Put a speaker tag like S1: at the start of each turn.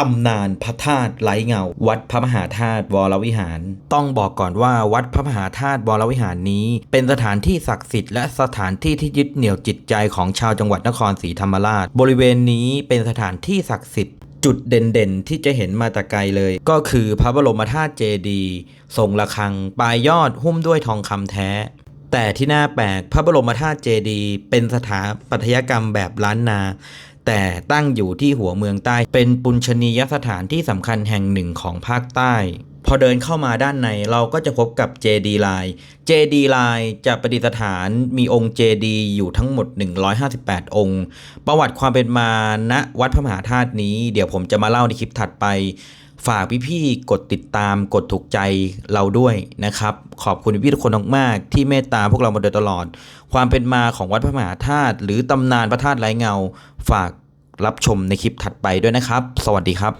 S1: ตำนานพระธาตุไร้เงา วัดพระมหาธาตุวรวิหาร ต้องบอกก่อนว่าวัดพระมหาธาตุวรวิหารนี้ เป็นสถานที่ศักดิ์สิทธิ์และสถานที่ที่ยึดเหนี่ยวจิตใจของชาวจังหวัดนครศรีธรรมราช บริเวณนี้เป็นสถานที่ศักดิ์สิทธิ์จุดเด่นๆ ที่จะเห็นมาแต่ไกลเลย ก็คือพระบรมธาตุเจดีย์ทรงระฆังปลายยอดหุ้มด้วยทองคำแท้ แต่ที่น่าแปลกพระบรมธาตุเจดีย์เป็นสถาปัตยกรรมแบบล้านนา แต่ตั้งอยู่ที่หัวเมืองใต้ เป็นปุญชนียสถานที่สำคัญแห่งหนึ่งของภาคใต้ พอเดินเข้ามาด้านในเราก็จะพบกับเจดีไลน์เจดีไลน์จะประดิษฐานมีองค์เจดีอยู่ทั้งหมด 158 องค์ ประวัติความเป็นมาณวัดพระมหาธาตุนี้ เดี๋ยวผมจะมาเล่าในคลิปถัดไปฝากพี่ๆ กดติดตามกดถูกใจเราด้วยนะครับ ขอบคุณพี่ๆทุกคนมากๆ ที่เมตตาพวกเรามาโดยตลอด ความเป็นมาของวัดพระมหาธาตุหรือตำนานพระธาตุไร้เงา ฝาก รับชมในคลิปถัดไปด้วยนะครับ สวัสดีครับ